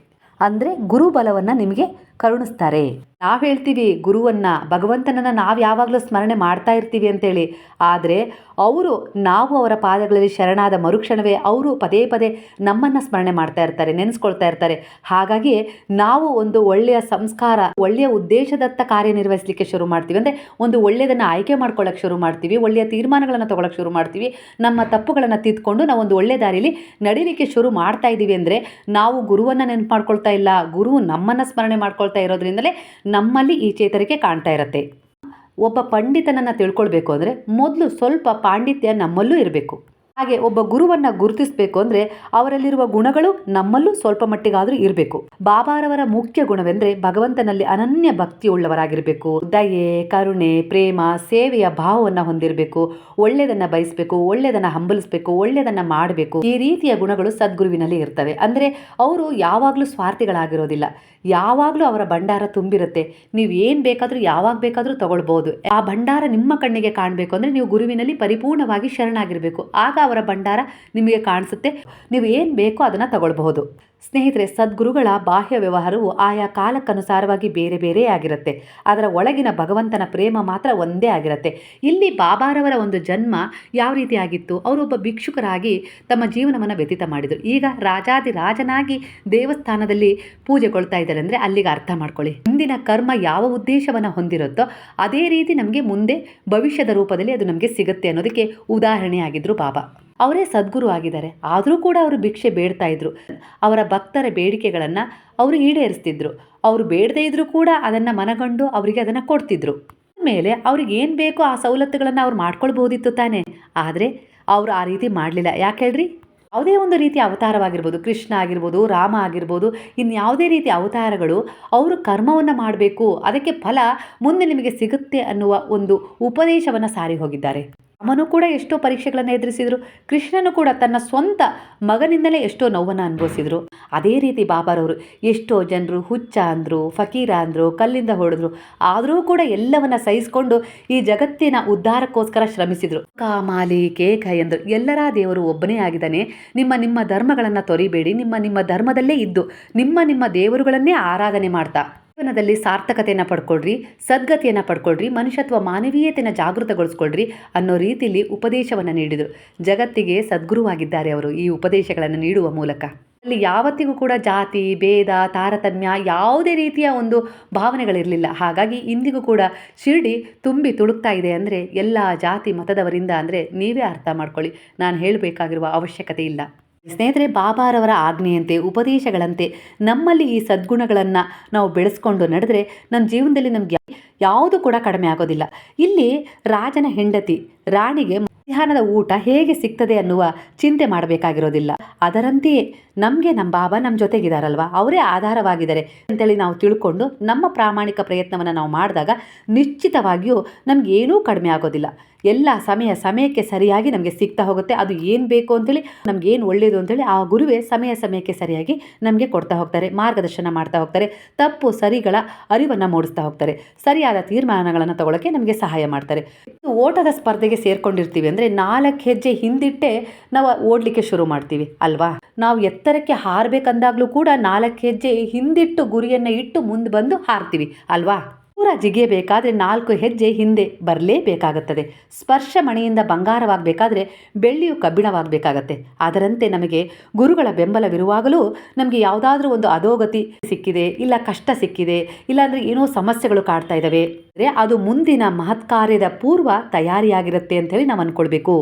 S1: ಅಂದರೆ ಗುರುಬಲವನ್ನು ನಿಮಗೆ ಕರುಣಿಸ್ತಾರೆ. ನಾವು ಹೇಳ್ತೀವಿ ಗುರುವನ್ನು ಭಗವಂತನನ್ನು ನಾವು ಯಾವಾಗಲೂ ಸ್ಮರಣೆ ಮಾಡ್ತಾ ಇರ್ತೀವಿ ಅಂತೇಳಿ. ಆದರೆ ಅವರು ನಾವು ಅವರ ಪಾದಗಳಲ್ಲಿ ಶರಣಾದ ಮರುಕ್ಷಣವೇ ಅವರು ಪದೇ ಪದೇ ನಮ್ಮನ್ನು ಸ್ಮರಣೆ ಮಾಡ್ತಾ ಇರ್ತಾರೆ, ನೆನೆಸ್ಕೊಳ್ತಾ ಇರ್ತಾರೆ. ಹಾಗಾಗಿ ನಾವು ಒಂದು ಒಳ್ಳೆಯ ಸಂಸ್ಕಾರ, ಒಳ್ಳೆಯ ಉದ್ದೇಶದತ್ತ ಕಾರ್ಯನಿರ್ವಹಿಸಲಿಕ್ಕೆ ಶುರು ಮಾಡ್ತೀವಿ. ಅಂದರೆ ಒಂದು ಒಳ್ಳೆಯದನ್ನು ಆಯ್ಕೆ ಮಾಡ್ಕೊಳ್ಳೋಕೆ ಶುರು ಮಾಡ್ತೀವಿ, ಒಳ್ಳೆಯ ತೀರ್ಮಾನಗಳನ್ನು ತಗೊಳ್ಳೋಕೆ ಶುರು ಮಾಡ್ತೀವಿ. ನಮ್ಮ ತಪ್ಪುಗಳನ್ನು ತಿದ್ದುಕೊಂಡು ನಾವು ಒಂದು ಒಳ್ಳೆಯ ದಾರಿಲಿ ನಡೀಲಿಕ್ಕೆ ಶುರು ಮಾಡ್ತಾ ಇದ್ದೀವಿ ಅಂದರೆ ನಾವು ಗುರುವನ್ನು ನೆನಪು ಮಾಡ್ಕೊಳ್ತಾ ಇಲ್ಲ, ಗುರು ನಮ್ಮನ್ನು ಸ್ಮರಣೆ ಮಾಡ್ಕೊಳ್ತಾ ಇರೋದ್ರಿಂದಲೇ ನಮ್ಮಲ್ಲಿ ಈ ಚೇತರಿಕೆ ಕಾಣ್ತಾ ಇರುತ್ತೆ. ಒಬ್ಬ ಪಂಡಿತನನ್ನು ತಿಳ್ಕೊಳ್ಬೇಕು ಅಂದರೆ ಮೊದಲು ಸ್ವಲ್ಪ ಪಾಂಡಿತ್ಯ ನಮ್ಮಲ್ಲೂ ಇರಬೇಕು. ಹಾಗೆ ಒಬ್ಬ ಗುರುವನ್ನ ಗುರುತಿಸಬೇಕು ಅಂದ್ರೆ ಅವರಲ್ಲಿರುವ ಗುಣಗಳು ನಮ್ಮಲ್ಲೂ ಸ್ವಲ್ಪ ಮಟ್ಟಿಗಾದರೂ ಇರಬೇಕು. ಬಾಬಾರವರ ಮುಖ್ಯ ಗುಣವೆಂದ್ರೆ ಭಗವಂತನಲ್ಲಿ ಅನನ್ಯ ಭಕ್ತಿ ಉಳ್ಳವರಾಗಿರಬೇಕು. ದಯೆ, ಕರುಣೆ, ಪ್ರೇಮ, ಸೇವೆಯ ಭಾವವನ್ನು ಹೊಂದಿರಬೇಕು. ಒಳ್ಳೆಯದನ್ನು ಬಯಸಬೇಕು, ಒಳ್ಳೆಯದನ್ನು ಹಂಬಲಿಸಬೇಕು, ಒಳ್ಳೆಯದನ್ನ ಮಾಡಬೇಕು. ಈ ರೀತಿಯ ಗುಣಗಳು ಸದ್ಗುರುವಿನಲ್ಲಿ ಇರ್ತವೆ. ಅಂದ್ರೆ ಅವರು ಯಾವಾಗಲೂ ಸ್ವಾರ್ಥಿಗಳಾಗಿರೋದಿಲ್ಲ. ಯಾವಾಗಲೂ ಅವರ ಭಂಡಾರ ತುಂಬಿರುತ್ತೆ. ನೀವು ಏನು ಬೇಕಾದರೂ ಯಾವಾಗ ಬೇಕಾದರೂ ತಗೊಳ್ಬೋದು. ಆ ಭಂಡಾರ ನಿಮ್ಮ ಕಣ್ಣಿಗೆ ಕಾಣಬೇಕು ಅಂದ್ರೆ ನೀವು ಗುರುವಿನಲ್ಲಿ ಪರಿಪೂರ್ಣವಾಗಿ ಶರಣಾಗಿರಬೇಕು. ಆಗ ಅವರ ಭಂಡಾರ ನಿಮಗೆ ಕಾಣಿಸುತ್ತೆ. ನೀವು ಏನು ಬೇಕೋ ಅದನ್ನು ತಗೊಳ್ಬಹುದು. ಸ್ನೇಹಿತರೆ, ಸದ್ಗುರುಗಳ ಬಾಹ್ಯ ವ್ಯವಹಾರವು ಆಯಾ ಕಾಲಕ್ಕನುಸಾರವಾಗಿ ಬೇರೆ ಬೇರೆ ಆಗಿರುತ್ತೆ. ಅದರ ಒಳಗಿನ ಭಗವಂತನ ಪ್ರೇಮ ಮಾತ್ರ ಒಂದೇ ಆಗಿರುತ್ತೆ. ಇಲ್ಲಿ ಬಾಬಾರವರ ಒಂದು ಜನ್ಮ ಯಾವ ರೀತಿ ಆಗಿತ್ತು? ಅವರೊಬ್ಬ ಭಿಕ್ಷುಕರಾಗಿ ತಮ್ಮ ಜೀವನವನ್ನು ವ್ಯತೀತ ಮಾಡಿದರು. ಈಗ ರಾಜಾದಿ ರಾಜನಾಗಿ ದೇವಸ್ಥಾನದಲ್ಲಿ ಪೂಜೆಗೊಳ್ತಾ ಇದ್ದಾರೆ ಅಂದರೆ ಅಲ್ಲಿಗೆ ಅರ್ಥ ಮಾಡ್ಕೊಳ್ಳಿ. ಹಿಂದಿನ ಕರ್ಮ ಯಾವ ಉದ್ದೇಶವನ್ನು ಹೊಂದಿರುತ್ತೋ ಅದೇ ರೀತಿ ನಮಗೆ ಮುಂದೆ ಭವಿಷ್ಯದ ರೂಪದಲ್ಲಿ ಅದು ನಮಗೆ ಸಿಗುತ್ತೆ ಅನ್ನೋದಕ್ಕೆ ಉದಾಹರಣೆಯಾಗಿದ್ದರು ಬಾಬಾ. ಅವರೇ ಸದ್ಗುರು ಆಗಿದ್ದಾರೆ. ಆದರೂ ಕೂಡ ಅವರು ಭಿಕ್ಷೆ ಬೇಡ್ತಾ ಇದ್ರು. ಅವರ ಭಕ್ತರ ಬೇಡಿಕೆಗಳನ್ನು ಅವರು ಈಡೇರಿಸ್ತಿದ್ರು. ಅವರು ಬೇಡದೇ ಇದ್ರೂ ಕೂಡ ಅದನ್ನು ಮನಗಂಡು ಅವರಿಗೆ ಅದನ್ನು ಕೊಡ್ತಿದ್ರು. ಮೇಲೆ ಅವ್ರಿಗೆ ಏನು ಬೇಕೋ ಆ ಸವಲತ್ತುಗಳನ್ನು ಅವ್ರು ಮಾಡ್ಕೊಳ್ಬೋದಿತ್ತು ತಾನೇ. ಆದರೆ ಅವರು ಆ ರೀತಿ ಮಾಡಲಿಲ್ಲ. ಯಾಕೆ ಹೇಳ್ರಿ? ಯಾವುದೇ ಒಂದು ರೀತಿಯ ಅವತಾರವಾಗಿರ್ಬೋದು, ಕೃಷ್ಣ ಆಗಿರ್ಬೋದು, ರಾಮ ಆಗಿರ್ಬೋದು ಇನ್ನು ಯಾವುದೇ ರೀತಿಯ ಅವತಾರಗಳು ಅವರು ಕರ್ಮವನ್ನು ಮಾಡಬೇಕು. ಅದಕ್ಕೆ ಫಲ ಮುಂದೆ ನಿಮಗೆ ಸಿಗುತ್ತೆ ಅನ್ನುವ ಒಂದು ಉಪದೇಶವನ್ನು ಸಾರಿ ಹೋಗಿದ್ದಾರೆ. ರಾಮನು ಕೂಡ ಎಷ್ಟೋ ಪರೀಕ್ಷೆಗಳನ್ನು ಎದುರಿಸಿದರು, ಕೃಷ್ಣನು ಕೂಡ ತನ್ನ ಸ್ವಂತ ಮಗನಿಂದಲೇ ಎಷ್ಟೋ ನೋವನ್ನು ಅನುಭವಿಸಿದರು. ಅದೇ ರೀತಿ ಬಾಬಾರವರು ಎಷ್ಟೋ ಜನರು ಹುಚ್ಚ ಅಂದರು, ಫಕೀರ ಅಂದರು, ಕಲ್ಲಿಂದ ಹೊಡೆದ್ರು, ಆದರೂ ಕೂಡ ಎಲ್ಲವನ್ನ ಸಹಿಸಿಕೊಂಡು ಈ ಜಗತ್ತಿನ ಉದ್ಧಾರಕ್ಕೋಸ್ಕರ ಶ್ರಮಿಸಿದರು. ಕಾಮಾಲಿ ಕೇಕ ಎಂದರು ಎಲ್ಲರ ದೇವರು ಒಬ್ಬನೇ ಆಗಿದ್ದಾನೆ. ನಿಮ್ಮ ನಿಮ್ಮ ಧರ್ಮಗಳನ್ನು ತೊರಿಬೇಡಿ, ನಿಮ್ಮ ನಿಮ್ಮ ಧರ್ಮದಲ್ಲೇ ಇದ್ದು, ನಿಮ್ಮ ನಿಮ್ಮ ದೇವರುಗಳನ್ನೇ ಆರಾಧನೆ ಮಾಡ್ತಾ. ಜೀವನದಲ್ಲಿ ಸಾರ್ಥಕತೆಯನ್ನು ಪಡ್ಕೊಳ್ರಿ, ಸದ್ಗತಿಯನ್ನು ಪಡ್ಕೊಳ್ರಿ, ಮನುಷ್ಯತ್ವ ಮಾನವೀಯತೆಯನ್ನು ಜಾಗೃತಗೊಳಿಸ್ಕೊಳ್ರಿ ಅನ್ನೋ ರೀತಿಯಲ್ಲಿ ಉಪದೇಶವನ್ನು ನೀಡಿದರು. ಜಗತ್ತಿಗೆ ಸದ್ಗುರುವಾಗಿದ್ದಾರೆ ಅವರು ಈ ಉಪದೇಶಗಳನ್ನು ನೀಡುವ ಮೂಲಕ. ಅಲ್ಲಿ ಯಾವತ್ತಿಗೂ ಕೂಡ ಜಾತಿ, ಭೇದ, ತಾರತಮ್ಯ ಯಾವುದೇ ರೀತಿಯ ಒಂದು ಭಾವನೆಗಳಿರಲಿಲ್ಲ. ಹಾಗಾಗಿ ಇಂದಿಗೂ ಕೂಡ ಶಿರ್ಡಿ ತುಂಬಿ ತುಳುಕ್ತಾ ಇದೆ ಅಂದರೆ ಎಲ್ಲ ಜಾತಿ ಮತದವರಿಂದ ಅಂದರೆ ನೀವೇ ಅರ್ಥ ಮಾಡ್ಕೊಳ್ಳಿ. ನಾನು ಹೇಳಬೇಕಾಗಿರುವ ಅವಶ್ಯಕತೆ ಇಲ್ಲ. ಸ್ನೇಹಿತರೆ, ಬಾಬಾರವರ ಆಜ್ಞೆಯಂತೆ, ಉಪದೇಶಗಳಂತೆ ನಮ್ಮಲ್ಲಿ ಈ ಸದ್ಗುಣಗಳನ್ನು ನಾವು ಬೆಳೆಸ್ಕೊಂಡು ನಡೆದರೆ ನಮ್ಮ ಜೀವನದಲ್ಲಿ ನಮ್ಗೆ ಯಾವುದು ಕೂಡ ಕಡಿಮೆ ಆಗೋದಿಲ್ಲ. ಇಲ್ಲಿ ರಾಜನ ಹೆಂಡತಿ, ರಾಣಿಗೆ ಮಧ್ಯಾಹ್ನದ ಊಟ ಹೇಗೆ ಸಿಗ್ತದೆ ಅನ್ನುವ ಚಿಂತೆ ಮಾಡಬೇಕಾಗಿರೋದಿಲ್ಲ. ಅದರಂತೆಯೇ ನಮಗೆ ನಮ್ಮ ಬಾಬಾ ನಮ್ಮ ಜೊತೆಗಿದಾರಲ್ವ? ಅವರೇ ಆಧಾರವಾಗಿದ್ದಾರೆ ಅಂತೇಳಿ ನಾವು ತಿಳ್ಕೊಂಡು ನಮ್ಮ ಪ್ರಾಮಾಣಿಕ ಪ್ರಯತ್ನವನ್ನು ನಾವು ಮಾಡಿದಾಗ ನಿಶ್ಚಿತವಾಗಿಯೂ ನಮಗೇನೂ ಕಡಿಮೆ ಆಗೋದಿಲ್ಲ. ಎಲ್ಲ ಸಮಯ ಸಮಯಕ್ಕೆ ಸರಿಯಾಗಿ ನಮಗೆ ಸಿಗ್ತಾ ಹೋಗುತ್ತೆ. ಅದು ಏನು ಬೇಕು ನಮ್ಗೆ ಏನು ಒಳ್ಳೆಯದು ಅಂತೇಳಿ ಆ ಗುರುವೇ ಸಮಯ ಸಮಯಕ್ಕೆ ಸರಿಯಾಗಿ ನಮಗೆ ಕೊಡ್ತಾ ಹೋಗ್ತಾರೆ, ಮಾರ್ಗದರ್ಶನ ಮಾಡ್ತಾ ಹೋಗ್ತಾರೆ, ತಪ್ಪು ಸರಿಗಳ ಅರಿವನ್ನು ಮೂಡಿಸ್ತಾ ಹೋಗ್ತಾರೆ, ಸರಿಯಾದ ತೀರ್ಮಾನಗಳನ್ನು ತಗೊಳ್ಳೋಕ್ಕೆ ನಮಗೆ ಸಹಾಯ ಮಾಡ್ತಾರೆ. ಓಟದ ಸ್ಪರ್ಧೆಗೆ ಸೇರ್ಕೊಂಡಿರ್ತೀವಿ ಅಂದರೆ ನಾಲ್ಕು ಹೆಜ್ಜೆ ಹಿಂದಿಟ್ಟೆ ನಾವು ಓಡಲಿಕ್ಕೆ ಶುರು ಮಾಡ್ತೀವಿ, ಅಲ್ವಾ? ನಾವು ಎತ್ತರಕ್ಕೆ ಹಾರಬೇಕಂದಾಗಲೂ ಕೂಡ ನಾಲ್ಕು ಹೆಜ್ಜೆ ಹಿಂದಿಟ್ಟು ಗುರಿಯನ್ನು ಇಟ್ಟು ಮುಂದೆ ಬಂದು ಹಾರ್ತೀವಿ, ಅಲ್ವಾ? ಪೂರ ಜಿಗಿಯಬೇಕಾದ್ರೆ ನಾಲ್ಕು ಹೆಜ್ಜೆ ಹಿಂದೆ ಬರಲೇಬೇಕಾಗುತ್ತದೆ. ಸ್ಪರ್ಶ ಮಣಿಯಿಂದ ಬಂಗಾರವಾಗಬೇಕಾದ್ರೆ ಬೆಳ್ಳಿಯು ಕಬ್ಬಿಣವಾಗಬೇಕಾಗತ್ತೆ. ಅದರಂತೆ ನಮಗೆ ಗುರುಗಳ ಬೆಂಬಲವಿರುವಾಗಲೂ ನಮಗೆ ಯಾವುದಾದ್ರೂ ಒಂದು ಅಧೋಗತಿ ಸಿಕ್ಕಿದೆ, ಇಲ್ಲ ಕಷ್ಟ ಸಿಕ್ಕಿದೆ, ಇಲ್ಲಾಂದರೆ ಏನೋ ಸಮಸ್ಯೆಗಳು ಕಾಡ್ತಾ ಇದ್ದಾವೆ ಅದು ಮುಂದಿನ ಮಹತ್ಕಾರ್ಯದ ಪೂರ್ವ ತಯಾರಿಯಾಗಿರುತ್ತೆ ಅಂತೇಳಿ ನಾವು ಅಂದ್ಕೊಳ್ಬೇಕು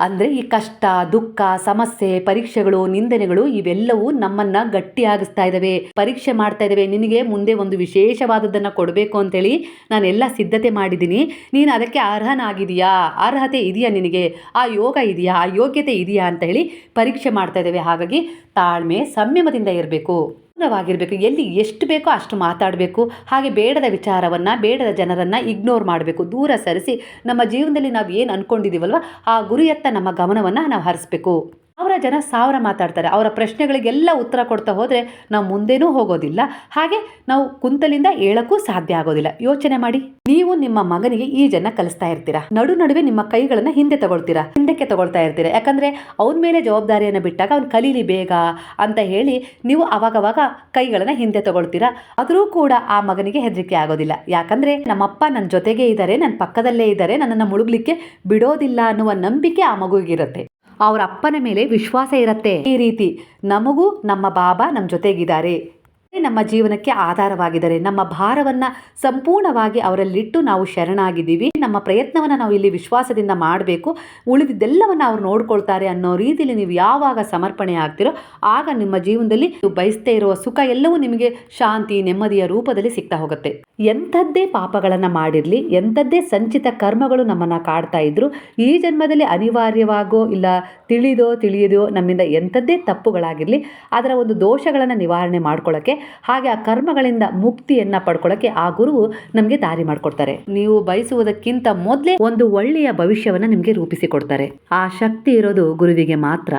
S1: ಅಂದರೆ ಈ ಕಷ್ಟ, ದುಃಖ, ಸಮಸ್ಯೆ, ಪರೀಕ್ಷೆಗಳು, ನಿಂದನೆಗಳು ಇವೆಲ್ಲವೂ ನಮ್ಮನ್ನ ಗಟ್ಟಿಯಾಗಿಸ್ತಾ ಇದ್ದಾವೆ ಪರೀಕ್ಷೆ ಮಾಡ್ತಾ ಇದ್ದಾವೆ ನಿನಗೆ ಮುಂದೆ ಒಂದು ವಿಶೇಷವಾದದ್ದನ್ನು ಕೊಡಬೇಕು ಅಂತೇಳಿ ನಾನೆಲ್ಲ ಸಿದ್ಧತೆ ಮಾಡಿದ್ದೀನಿ. ನೀನು ಅದಕ್ಕೆ ಅರ್ಹನಾಗಿದೆಯಾ? ಅರ್ಹತೆ ಇದೆಯಾ ನಿನಗೆ? ಆ ಯೋಗ ಇದೆಯಾ? ಆ ಯೋಗ್ಯತೆ ಇದೆಯಾ ಅಂತ ಹೇಳಿ ಪರೀಕ್ಷೆ ಮಾಡ್ತಾ ಇದ್ದಾವೆ ಹಾಗಾಗಿ ತಾಳ್ಮೆ, ಸಂಯಮದಿಂದ ಇರಬೇಕು. ಮೌನವಾಗಿರಬೇಕು ಎಲ್ಲಿ ಎಷ್ಟು ಬೇಕೋ ಅಷ್ಟು ಮಾತಾಡಬೇಕು. ಹಾಗೆ ಬೇಡದ ವಿಚಾರವನ್ನು, ಬೇಡದ ಜನರನ್ನು ಇಗ್ನೋರ್ ಮಾಡಬೇಕು. ದೂರ ಸರಿಸಿ ನಮ್ಮ ಜೀವನದಲ್ಲಿ ನಾವು ಏನು ಅಂದ್ಕೊಂಡಿದ್ದೀವಲ್ವ ಆ ಗುರಿಯತ್ತ ನಮ್ಮ ಗಮನವನ್ನು ನಾವು ಹರಿಸ್ಬೇಕು. ಅವರ ಜನ ಸಾವಿರ ಮಾತಾಡ್ತಾರೆ. ಅವರ ಪ್ರಶ್ನೆಗಳಿಗೆಲ್ಲ ಉತ್ತರ ಕೊಡ್ತಾ ಹೋದರೆ ನಾವು ಮುಂದೇನೂ ಹೋಗೋದಿಲ್ಲ. ಹಾಗೆ ನಾವು ಕುಂತಲಿಂದ ಏಳಕ್ಕೂ ಸಾಧ್ಯ ಆಗೋದಿಲ್ಲ. ಯೋಚನೆ ಮಾಡಿ. ನೀವು ನಿಮ್ಮ ಮಗನಿಗೆ ಈ ಜನ ಕಲಿಸ್ತಾ ಇರ್ತೀರಾ? ನಡು ನಡುವೆ ನಿಮ್ಮ ಕೈಗಳನ್ನು ಹಿಂದೆ ತಗೊಳ್ತೀರಾ? ಹಿಂದಕ್ಕೆ ತಗೊಳ್ತಾ ಇರ್ತೀರಾ? ಯಾಕಂದ್ರೆ ಅವನ ಮೇಲೆ ಜವಾಬ್ದಾರಿಯನ್ನು ಬಿಟ್ಟಾಗ ಅವ್ನು ಕಲೀಲಿ ಬೇಗ ಅಂತ ಹೇಳಿ ನೀವು ಅವಾಗವಾಗ ಕೈಗಳನ್ನು ಹಿಂದೆ ತಗೊಳ್ತೀರಾ? ಆದರೂ ಕೂಡ ಆ ಮಗನಿಗೆ ಹೆದರಿಕೆ ಆಗೋದಿಲ್ಲ. ಯಾಕಂದ್ರೆ ನಮ್ಮಪ್ಪ ನನ್ನ ಜೊತೆಗೆ ಇದ್ದಾರೆ ನನ್ನ ಪಕ್ಕದಲ್ಲೇ ಇದ್ದಾರೆ ನನ್ನನ್ನು ಮುಳುಗ್ಲಿಕ್ಕೆ ಬಿಡೋದಿಲ್ಲ ಅನ್ನುವ ನಂಬಿಕೆ ಆ ಮಗುವಿಗಿರುತ್ತೆ. ಅವರ ಅಪ್ಪನ ಮೇಲೆ ವಿಶ್ವಾಸ ಇರುತ್ತೆ. ಈ ರೀತಿ ನಮಗೂ ನಮ್ಮ ಬಾಬಾ ನಮ್ಮ ಜೊತೆಗಿದ್ದಾರೆ. ನಮ್ಮ ಜೀವನಕ್ಕೆ ಆಧಾರವಾಗಿದ್ದಾರೆ, ನಮ್ಮ ಭಾರವನ್ನ ಸಂಪೂರ್ಣವಾಗಿ ಅವರಲ್ಲಿಟ್ಟು ನಾವು ಶರಣಾಗಿದ್ದೀವಿ. ನಮ್ಮ ಪ್ರಯತ್ನವನ್ನು ನಾವು ಇಲ್ಲಿ ವಿಶ್ವಾಸದಿಂದ ಮಾಡಬೇಕು. ಉಳಿದಿದ್ದೆಲ್ಲವನ್ನು ಅವ್ರು ನೋಡ್ಕೊಳ್ತಾರೆ ಅನ್ನೋ ರೀತಿಯಲ್ಲಿ ನೀವು ಯಾವಾಗ ಸಮರ್ಪಣೆ ಆಗ್ತಿರೋ, ಆಗ ನಿಮ್ಮ ಜೀವನದಲ್ಲಿ ಬಯಸ್ತೇ ಇರುವ ಸುಖ ಎಲ್ಲವೂ ನಿಮಗೆ ಶಾಂತಿ, ನೆಮ್ಮದಿಯ ರೂಪದಲ್ಲಿ ಸಿಗ್ತಾ ಹೋಗುತ್ತೆ. ಎಂಥದ್ದೇ ಪಾಪಗಳನ್ನು ಮಾಡಿರಲಿ, ಎಂಥದ್ದೇ ಸಂಚಿತ ಕರ್ಮಗಳು ನಮ್ಮನ್ನು ಕಾಡ್ತಾ ಇದ್ರು, ಈ ಜನ್ಮದಲ್ಲಿ ಅನಿವಾರ್ಯವಾಗೋ ಇಲ್ಲ ತಿಳಿದೋ ತಿಳಿಯದೋ ನಮ್ಮಿಂದ ಎಂಥದ್ದೇ ತಪ್ಪುಗಳಾಗಿರಲಿ, ಅದರ ಒಂದು ದೋಷಗಳನ್ನು ನಿವಾರಣೆ ಮಾಡ್ಕೊಳ್ಳೋಕ್ಕೆ ಹಾಗೆ ಆ ಕರ್ಮಗಳಿಂದ ಮುಕ್ತಿಯನ್ನ ಪಡ್ಕೊಳ್ಳೋಕ್ಕೆ ಆ ಗುರುವು ನಮಗೆ ದಾರಿ ಮಾಡಿಕೊಡ್ತಾರೆ. ನೀವು ಬಯಸುವುದಕ್ಕಿಂತ ಮೊದಲೇ ಒಂದು ಒಳ್ಳೆಯ ಭವಿಷ್ಯವನ್ನು ನಿಮಗೆ ರೂಪಿಸಿಕೊಡ್ತಾರೆ ಆ ಶಕ್ತಿ ಇರೋದು ಗುರುವಿಗೆ ಮಾತ್ರ.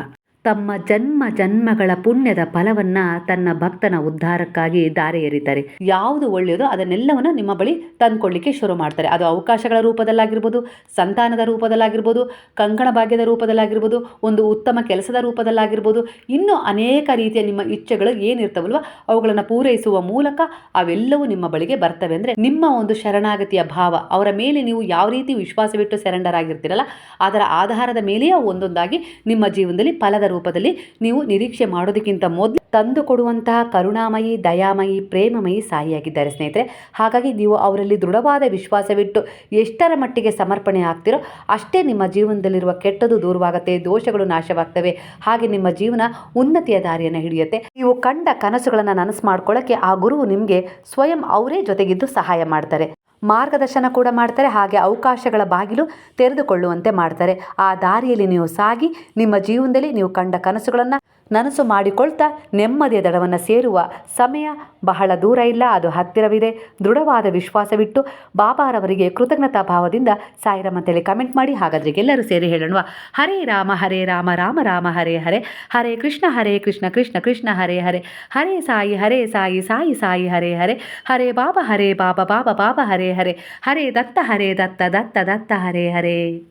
S1: ತಮ್ಮ ಜನ್ಮ ಜನ್ಮಗಳ ಪುಣ್ಯದ ಫಲವನ್ನ ತನ್ನ ಭಕ್ತನ ಉದ್ಧಾರಕ್ಕಾಗಿ ದಾರಿ ಎರಿತಾರೆ ಯಾವುದು ಒಳ್ಳೆಯದೋ ಅದನ್ನೆಲ್ಲವನ್ನು ನಿಮ್ಮ ಬಳಿ ತಂದ್ಕೊಳ್ಳಿಕ್ಕೆ ಶುರು ಮಾಡ್ತಾರೆ. ಅದು ಅವಕಾಶಗಳ ರೂಪದಲ್ಲಾಗಿರ್ಬೋದು, ಸಂತಾನದ ರೂಪದಲ್ಲಾಗಿರ್ಬೋದು, ಕಂಕಣ ಭಾಗ್ಯದ ರೂಪದಲ್ಲಾಗಿರ್ಬೋದು, ಒಂದು ಉತ್ತಮ ಕೆಲಸದ ರೂಪದಲ್ಲಾಗಿರ್ಬೋದು, ಇನ್ನೂ ಅನೇಕ ರೀತಿಯ ನಿಮ್ಮ ಇಚ್ಛೆಗಳು ಏನಿರ್ತಾವಲ್ವ, ಅವುಗಳನ್ನು ಪೂರೈಸುವ ಮೂಲಕ ಅವೆಲ್ಲವೂ ನಿಮ್ಮ ಬಳಿಗೆ ಬರ್ತವೆ ಅಂದರೆ ನಿಮ್ಮ ಒಂದು ಶರಣಾಗತಿಯ ಭಾವ, ಅವರ ಮೇಲೆ ನೀವು ಯಾವ ರೀತಿ ವಿಶ್ವಾಸವಿಟ್ಟು ಸೆರೆಂಡರ್ ಆಗಿರ್ತೀರಲ್ಲ ಅದರ ಆಧಾರದ ಮೇಲೆಯೇ ಒಂದೊಂದಾಗಿ ನಿಮ್ಮ ಜೀವನದಲ್ಲಿ ಫಲದ ರೂಪದಲ್ಲಿ ನೀವು ನಿರೀಕ್ಷೆ ಮಾಡೋದಕ್ಕಿಂತ ಮೊದಲು ತಂದು ಕೊಡುವಂತಹ ಕರುಣಾಮಯಿ, ದಯಾಮಯಿ, ಪ್ರೇಮಮಯಿ ಸಾಯಿಯಾಗಿದ್ದಾರೆ ಸ್ನೇಹಿತರೆ. ಹಾಗಾಗಿ ನೀವು ಅವರಲ್ಲಿ ದೃಢವಾದ ವಿಶ್ವಾಸವಿಟ್ಟು ಎಷ್ಟರ ಮಟ್ಟಿಗೆ ಸಮರ್ಪಣೆ ಆಗ್ತಿರೋ ಅಷ್ಟೇ ನಿಮ್ಮ ಜೀವನದಲ್ಲಿರುವ ಕೆಟ್ಟದು ದೂರವಾಗುತ್ತೆ, ದೋಷಗಳು ನಾಶವಾಗ್ತವೆ. ಹಾಗೆ ನಿಮ್ಮ ಜೀವನ ಉನ್ನತಿಯ ದಾರಿಯನ್ನು ಹಿಡಿಯುತ್ತೆ. ನೀವು ಕಂಡ ಕನಸುಗಳನ್ನು ನನಸು ಮಾಡ್ಕೊಳ್ಳೋಕ್ಕೆ ಆ ಗುರುವು ನಿಮಗೆ ಸ್ವಯಂ ಅವರೇ ಜೊತೆಗಿದ್ದು ಸಹಾಯ ಮಾಡ್ತಾರೆ. ಮಾರ್ಗದರ್ಶನ ಕೂಡ ಮಾಡ್ತಾರೆ, ಹಾಗೆ ಅವಕಾಶಗಳ ಬಾಗಿಲು ತೆರೆದುಕೊಳ್ಳುವಂತೆ ಮಾಡ್ತಾರೆ. ಆ ದಾರಿಯಲ್ಲಿ ನೀವು ಸಾಗಿ, ನಿಮ್ಮ ಜೀವನದಲ್ಲಿ ನೀವು ಕಂಡ ಕನಸುಗಳನ್ನು ನನಸು ಮಾಡಿಕೊಳ್ತಾ ನೆಮ್ಮದಿಯ ದಡವನ್ನು ಸೇರುವ ಸಮಯ ಬಹಳ ದೂರ ಇಲ್ಲ, ಅದು ಹತ್ತಿರವಿದೆ. ದೃಢವಾದ ವಿಶ್ವಾಸವಿಟ್ಟು ಬಾಬಾರವರಿಗೆ ಕೃತಜ್ಞತಾ ಭಾವದಿಂದ ಸಾಯಿರಾಮ್ ಅಂತೇಳಿ ಕಮೆಂಟ್ ಮಾಡಿ. ಹಾಗಾದ್ರೆ ಎಲ್ಲರೂ ಸೇರಿ ಹೇಳೋಣ ಹರೇ ರಾಮ ಹರೇ ರಾಮ ರಾಮ ರಾಮ, ಹರೇ ಹರೇ. ಹರೇ ಕೃಷ್ಣ ಹರೇ ಕೃಷ್ಣ ಕೃಷ್ಣ ಕೃಷ್ಣ, ಹರೇ ಹರೇ. ಹರೇ ಸಾಯಿ ಹರೇ ಸಾಯಿ ಸಾಯಿ ಸಾಯಿ, ಹರೇ ಹರೇ. ಹರೇ ಬಾಬಾ ಹರೇ ಬಾಬಾ ಬಾಬಾ ಬಾಬಾ, ಹರೇ ಹರೇ. ಹರೇ ದತ್ತ ಹರೇ ದತ್ತ ದತ್ತ ದತ್ತ, ಹರೇ ಹರೇ.